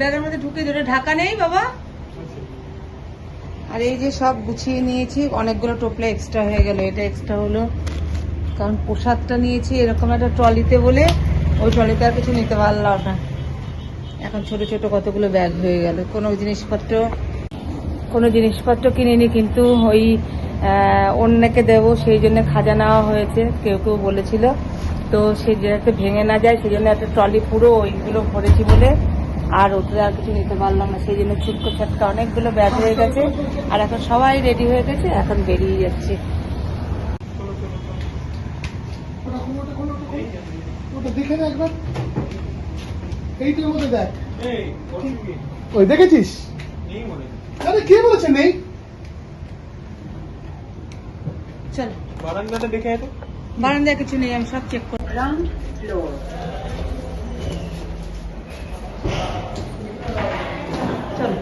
ব্যাগের মধ্যে ঢুকে ধরে, ঢাকা নেই বাবা? আর এই যে সব গুছিয়ে নিয়েছি, অনেকগুলো টোপলা এক্সট্রা হয়ে গেল। এটা এক্সট্রা হলো, কারণ প্রসাদটা নিয়েছি, এরকম একটা ট্রলিতে বলে ওই ট্রলিতে আর কিছু নিতে পারলাম না। এখন ছোট ছোট কতগুলো ব্যাগ হয়ে গেল। কোনো জিনিসপত্র কোনো জিনিসপত্র কিনিনি, কিন্তু ওই অন্যকে দেবো, সেই জন্য খাজা নেওয়া হয়েছে। কেউ কেউ বলেছিল। তো সেই যাতে ভেঙে না যায়, সেই জন্য একটা ট্রলি পুরো ওইগুলো ভরেছি বলে আর ওটা আর কিছু নিতে পারলাম না সেই জন্য ছুটকো ছাটকা অনেকগুলো ব্যাগ হয়ে গেছে। আর এখন সবাই রেডি হয়ে গেছে এখন বেরিয়ে যাচ্ছে। দেখে একবার। এইটার মধ্যে দেখ? ওই দেখেছিস? আরে কে বলেছে নেই? চলো। বারান্দাটা দেখে আয় বারান্দায় কিছু নেই আমি সব চেক করলাম ফ্লোর চলো।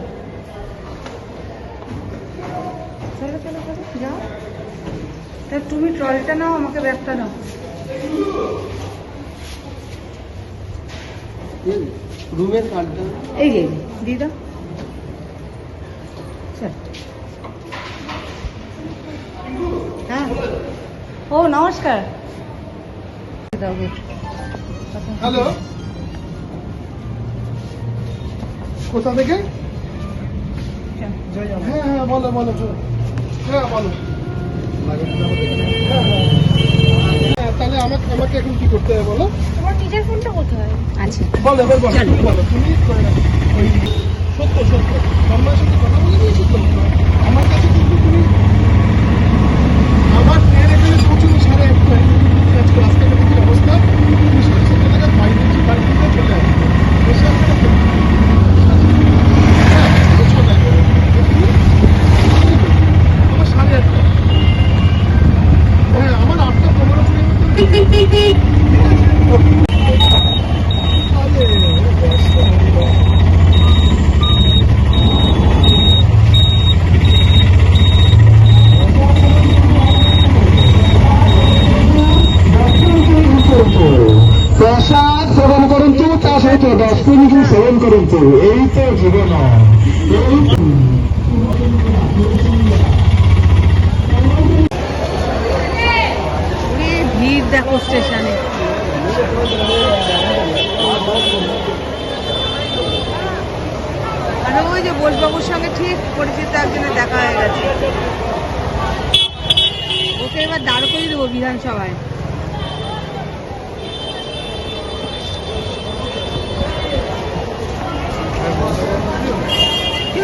চলো চলো চলো যাও। তা তুমি ট্রলিটা নাও আমাকে ব্যাগটা নাও। রুমের কার্ডটা। এই যে দিয়ে দাও। হ্যাঁ। ও নমস্কার। হ্যালো। কোথা থেকে? হ্যাঁ হ্যাঁ বলো বলো বলো। হ্যাঁ বলো। হ্যাঁ, হ্যাঁ। হ্যাঁ, তাহলে আমাকে আমাকে এখন কি করতে হবে বলো? তোমার নিজের ফোনটা কোথায়? আচ্ছা। বলো এবার বলো চলো। বলো তুমি সত্য সত্য। সম্মানের সাথে কথা বলে দিয়েছি তো? আমার কাছে কিন্তু তুমি অষ্টমীকে স্মরণ করুন তো, এই তো জীবন। ভিড় দেখো স্টেশনে। আর ওই যে সঙ্গে ঠিক পরিচিত দেখা হয়ে গেছে। ওকে এবার দাঁড় করিয়ে দেবো বিধানসভায়।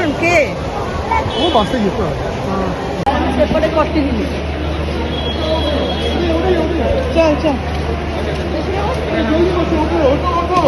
কিরণ কে ও বাসে যেতে হবে সেপরে করতে দিবি চল চল জলদি বসো ওঠো ওঠো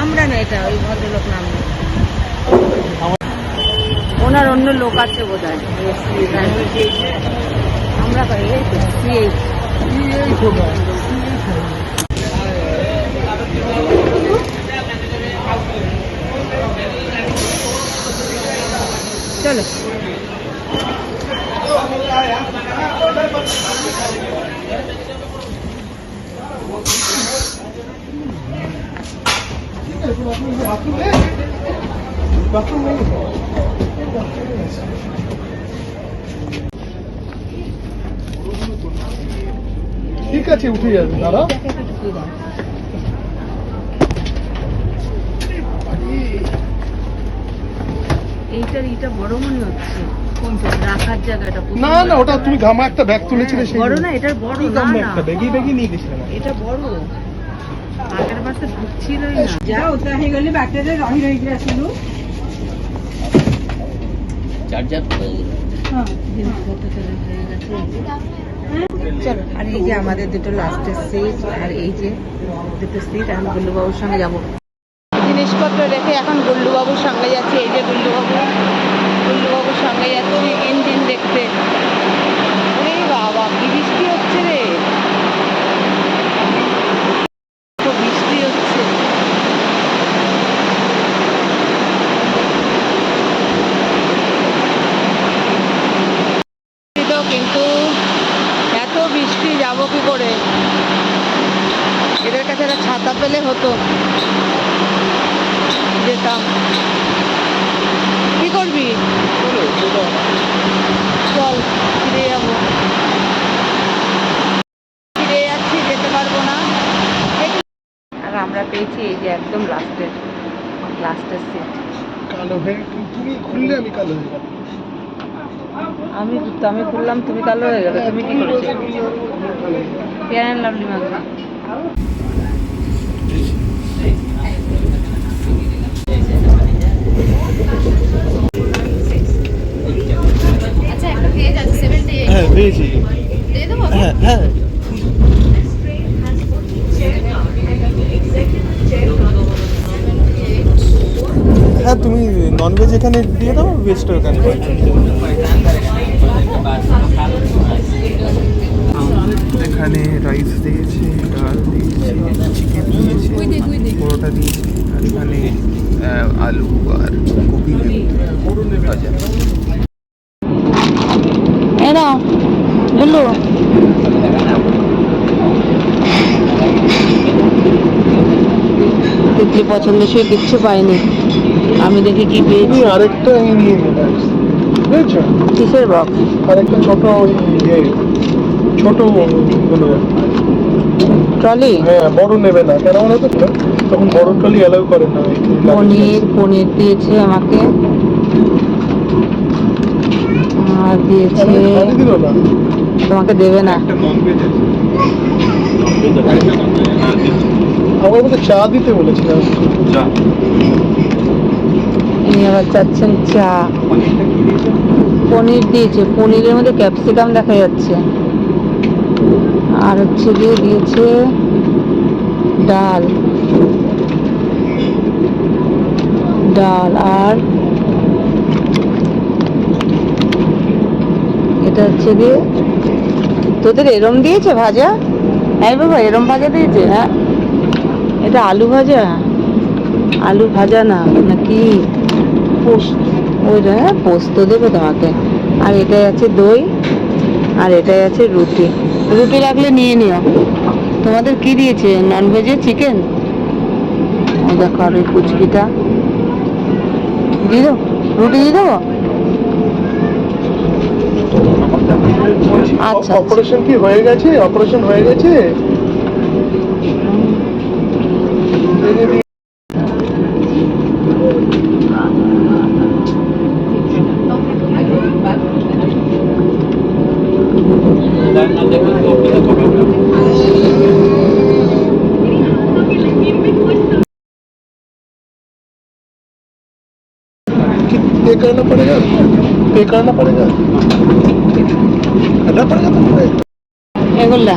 আমরা না, এটা ওই ভদ্রলোক নাম ওনার অন্য লোক আছে বোধহয় আমরা চলো Thank you. ঠিক আছে উঠে যাবে। এইটার ইটা বড় মনে হচ্ছে। রাখার জায়গাটা না না ওটা তুমি গামা একটা ব্যাগ তুলেছিলে সেই বড় না এটার বড় না ব্যাগই ব্যাগই নিয়ে গেছিলাম। এটা বড়। তো ঢুকছিলই না। যা ওটা হয়ে গেলে রহি রহি চলে হয়ে গেছে চলো আর এই যে আমাদের দুটো লাস্টের সিট আর এই যে দুটো সিট আমি গুল্লুবাবুর সঙ্গে যাব। জিনিসপত্র রেখে এখন গুল্লুবাবুর সঙ্গে যাচ্ছি এই যে গুল্লুবাবু। গুল্লুবাবুর সঙ্গে যাচ্ছি ইঞ্জিন দেখতে। বাবা কি বৃষ্টি হচ্ছে রে তো বৃষ্টি হচ্ছে তো কিন্তু এত বৃষ্টি যাব কি করে। এদের কাছে একটা ছাতা পেলে হতো। যেতাম। কি করবি? চল, ফিরে যাব। ফিরে যাচ্ছি, যেতে পারব না। আর আমরা পেয়েছি এই যে একদম লাস্টের লাস্টের সিট কালো হয়ে তুমি খুললে আমি কালো হয়ে গেলাম আমি আমি করলাম তুমি কাল হয়ে গেলে তুমি কি করেছ? অ্যান্ড লাভলি আচ্ছা একটা পেজ আছে সেভেন্টি এইট হ্যাঁ পেয়েছি। দিয়ে দেবো? হ্যাঁ হ্যাঁ। হ্যাঁ তুমি ননভেজ এখানে দিয়ে দাও ভেজটা ওখানে এখানে রাইস দিয়েছে ডাল দিয়েছে চিকেন দিয়েছে পরোটা দিয়েছে আর এখানে আলু আর কপি ভাজা নাও বলল দেখলি পছন্দসই কিচ্ছু পাইনি আমি দেখি কি পেয়েছি আরেকটা এই নিয়ে বুঝেছ কিসের বক্স আরেকটা ছোট ওই ইয়ে ছোট ট্রলি হ্যাঁ বড় নেবে না কেন বলো তো তখন বড় ট্রলি অ্যালাউ করে না পনির পনির দিয়েছে আমাকে আর দিয়েছে তোমাকে দেবে না আমার মধ্যে চা দিতে বলেছিলাম ইনি আবার চাচ্ছেন চা। পনির দিয়েছে। পনিরের মধ্যে ক্যাপসিকাম দেখা যাচ্ছে। আর হচ্ছে গিয়ে দিয়েছে ডাল। ডাল আর এটা হচ্ছে গিয়ে তোদের এরম দিয়েছে ভাজা? হ্যাঁ বাবা, এরম ভাজা দিয়েছে? হ্যাঁ। এটা আলু ভাজা? আলু ভাজা না, নাকি? পোস্ত। ওই হ্যাঁ পোস্ত দেবে তোমাকে। আর এটাই আছে দই আর এটাই আছে রুটি। রুটি লাগলে নিয়ে নিও। তোমাদের কি দিয়েছে? ননভেজে চিকেন দেখো আর ওই কুচকিটা দিয়ে দেবো রুটি দিয়ে দেবো? আচ্ছা। অপারেশন কি হয়ে গেছে? অপারেশন হয়ে গেছে? कि पे करना पड़ेगा पे करना पड़ेगा करना पड़ेगा तो এগুলা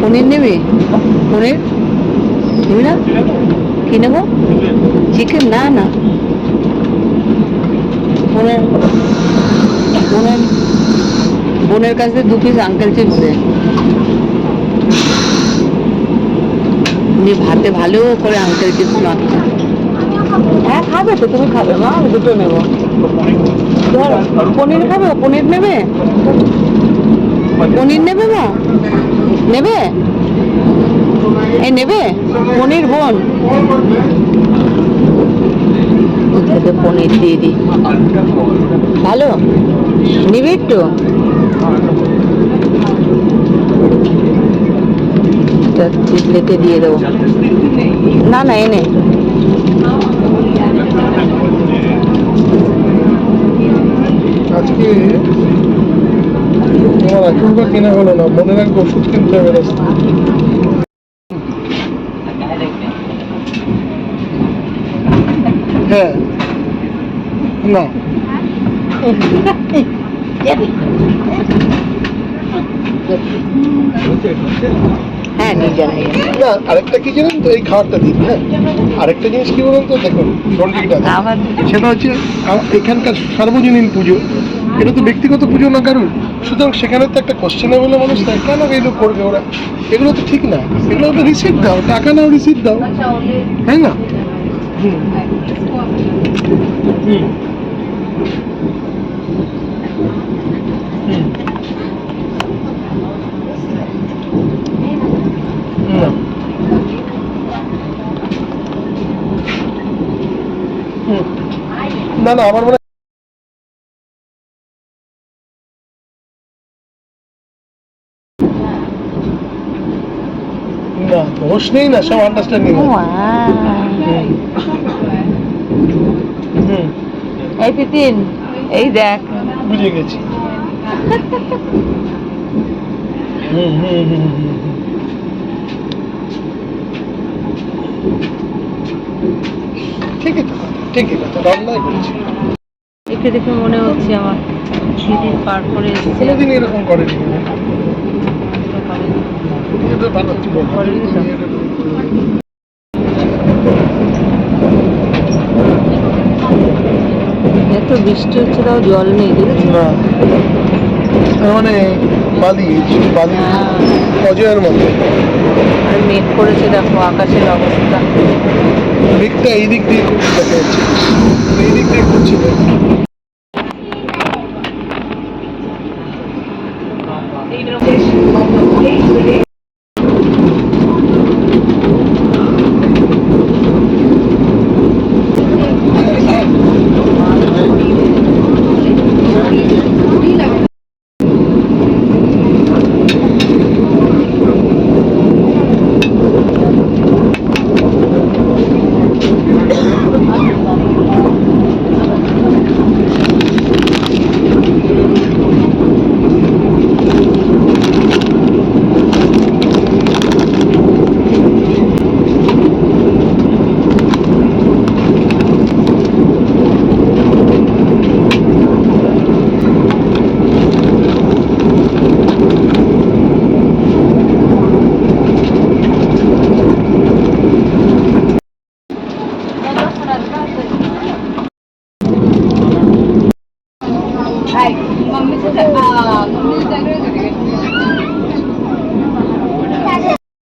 পনির নেবে পনির নিবি না কি নেবো চিকেন না না বোনের বোনের বোনের কাছে দু পিস আঙ্কেল চিপস দে উনি ভাতে ভালো করে আঙ্কেল চিপস মাখছে হ্যাঁ খাবে তো, তুমি খাবে। মা, আমি দুটো নেব। ধরো, পনির খাবে, পনির নেবে? পনির নেবে মা? নেবে? এই নেবে? পনির বোন। ওকে পনির দিয়ে দিই ভালো? নিবি একটু? প্লেটে দিয়ে দেবো। না না, এনে। আজকে আমার এখনকার কেনা হলো না মনে রাখব ওষুধ কিনতে হবে হ্যাঁ না হ্যাঁ। না আরেকটা কি জানেন তো? এই খাবারটা দিন হ্যাঁ? আরেকটা জিনিস কি বলুন তো? দেখুন রন্ডিটা সেটা হচ্ছে এখানকার সার্বজনীন পুজো। এটা তো ব্যক্তিগত পুজো না কারণ সুতরাং সেখানে তো একটা কোশ্চেনেবল মানুষ থাকে কেন এগুলো করবে ওরা? এগুলো তো ঠিক না। এগুলো তো রিসিপ্ট দাও টাকা নাও রিসিপ্ট দাও। তাই না? হুম হুম। হুম। না। হুম। না না আমার মনে না দোষ নেই না সব আন্ডারস্ট্যান্ডিং হুম হুম। এই পিতিন এই দেখ। বুঝে গেছি। হুম হুম হুম হুম হুম। ঠিকই কথা রান্নাই করেছি। একে দেখে মনে হচ্ছে আমার সেদিন পার করে কোনোদিন এরকম করেনি। এটা বানাচ্ছি করেনি। এত বৃষ্টি হচ্ছে তাও জল নেই না। মানে বালি বালি। অজয়ের মতো। আর মেঘ করেছে দেখো আকাশের অবস্থা। মেঘটা এই দিক দিয়ে খুব দেখা যাচ্ছে এই দিক দিয়ে খুব না।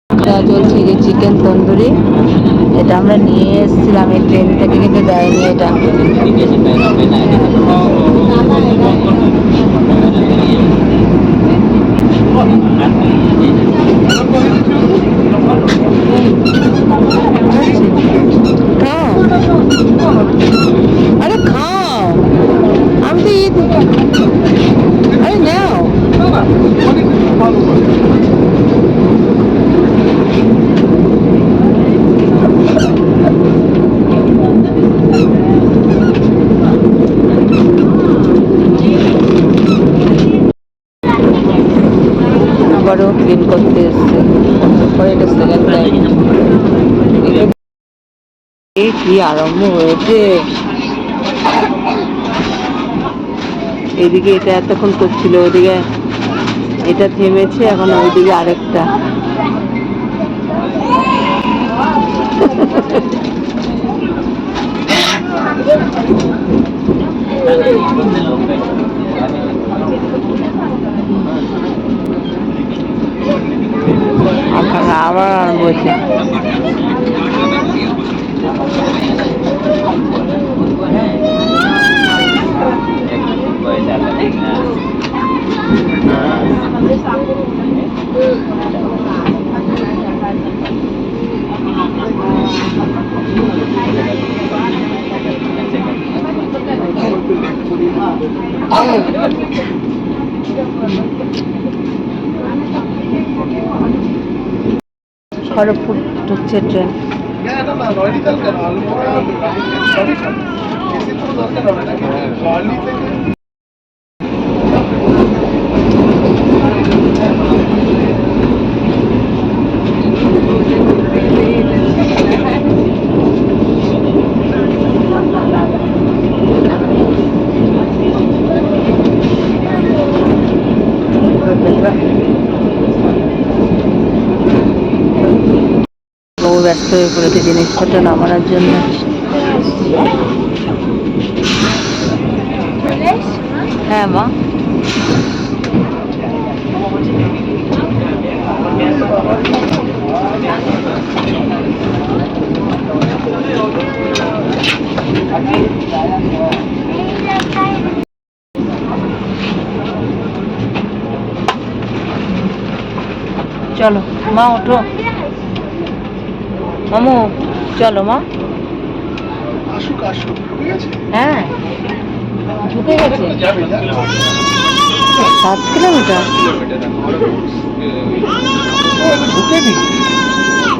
এটা চলছে যে চিকেন তন্দুরি এটা আমরা নিয়ে এসেছিলাম এই ট্রেন থেকে কিন্তু দেয়নি এটা খাও আরে খাও আমি তো ঈদ আরে নাও ভালো করে। আবারও ক্লিন করতে এসছে। পরে এটা সেকেন্ড টাইম এই কি আরম্ভ হয়েছে? এদিকে এটা এতক্ষণ করছিল, ওদিকে এটা থেমেছে, এখন ওইদিকে আরেকটা। এখন আবার আরম্ভ হয়েছে ট্রেন দরকার, ব্যস্ত হয়ে পড়েছে জিনিসপত্র নামানোর জন্য। হ্যাঁ মা। চলো মা ওঠো মামু চলো মা। আসুক আসুক হ্যাঁ ঢুকে গেছে। সাত কিলোমিটার?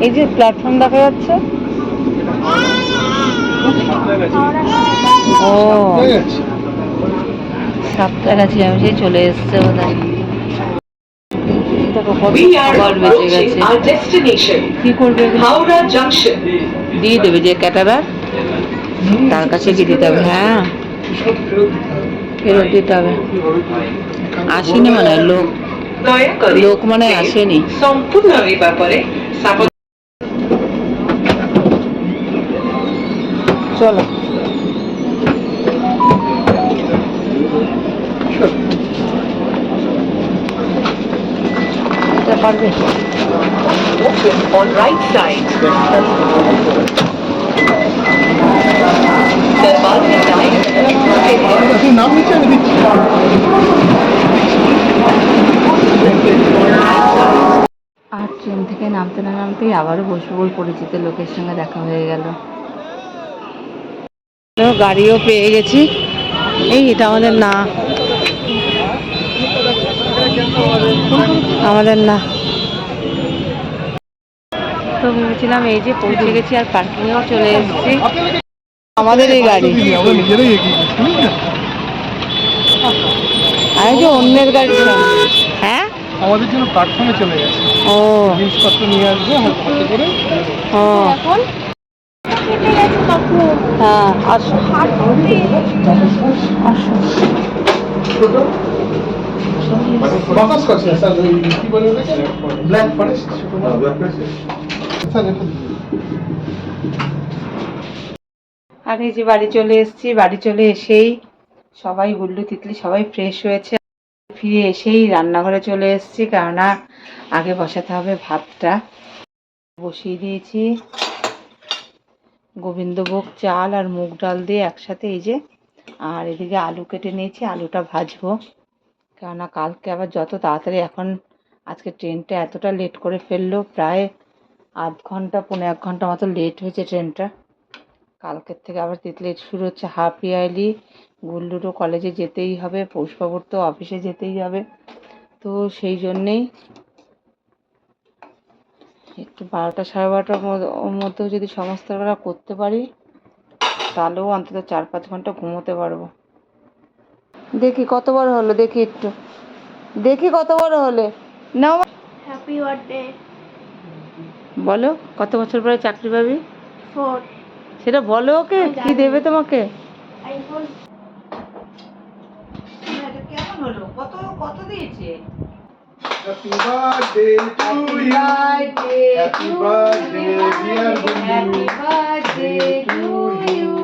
এই যে প্ল্যাটফর্ম দেখা যাচ্ছে। ও গেছে সাতটা কাছে আমি সেই চলে এসছে বোধ হয় দেখো কত খাবার বেঁচে গেছে? কি করবে? এগুলো? Howrah দিয়ে দেবে যে ক্যাটারার? তার কাছে কি দিতে হবে? হ্যাঁ। ফেরত দিতে হবে। আসেনি মানে লোক। লোক মানে আসেনি। সম্পূর্ণ এই ব্যাপারে চলো। পারবে? নাম নিচে আমি দিচ্ছি? আর ট্রেন থেকে নামতে না নামতেই আবারও বসবো ওই পরিচিত লোকের সঙ্গে দেখা হয়ে গেল। গাড়িও পেয়ে গেছি। এই এটা আমাদের না। আমাদের না। তো ভেবেছিলাম এই যে পৌঁছে গেছি আর পার্কিংয়েও চলে এসেছি। আমাদের এই গাড়ি। আমরা নিজেরাই এগিয়ে গেছি আর যে অন্যের গাড়ি হ্যাঁ? আমাদের জন্য প্ল্যাটফর্মে চলে গেছে। ও। জিনিসপত্র নিয়ে আসবে হাতে হাতে করে। ও। হ্যাঁ আসো। আসো। বাতাস করছে স্যার ওই কি বলে ব্ল্যাক ফরেস্ট এটা দিন। আর এই যে বাড়ি চলে এসেছি, বাড়ি চলে এসেই সবাই গুল্লু তিতলি সবাই ফ্রেশ হয়েছে। ফিরে এসেই রান্নাঘরে চলে এসেছি, কেননা আগে বসাতে হবে ভাতটা। বসিয়ে দিয়েছি গোবিন্দভোগ চাল আর মুগ ডাল দিয়ে একসাথে এই যে, আর এদিকে আলু কেটে নিয়েছি, আলুটা ভাজবো। কেননা কালকে আবার যত তাড়াতাড়ি এখন আজকে ট্রেনটা এতটা লেট করে ফেলল, প্রায় আধ ঘণ্টা, পৌনে এক ঘণ্টা মতো লেট হয়েছে ট্রেনটা কালকের থেকে আবার তিতলির শুরু হচ্ছে। হাফ ইয়ারলি গুল্লুরও কলেজে যেতেই হবে, পৌষবাবুর তো অফিসে যেতেই হবে। তো সেই জন্যেই একটু বারোটা সাড়ে বারোটার মধ্যেও যদি সমস্ত বেলা করতে পারি, তাহলেও অন্তত চার পাঁচ ঘণ্টা ঘুমোতে পারব। দেখি কত বড় হলো, দেখি একটু। দেখি কত বড় হলে। নাও হ্যাপি বার্থডে বলো কত বছর পরে চাকরি পাবি? সেটা বলো ওকে কি দেবে তোমাকে? Happy birthday to you.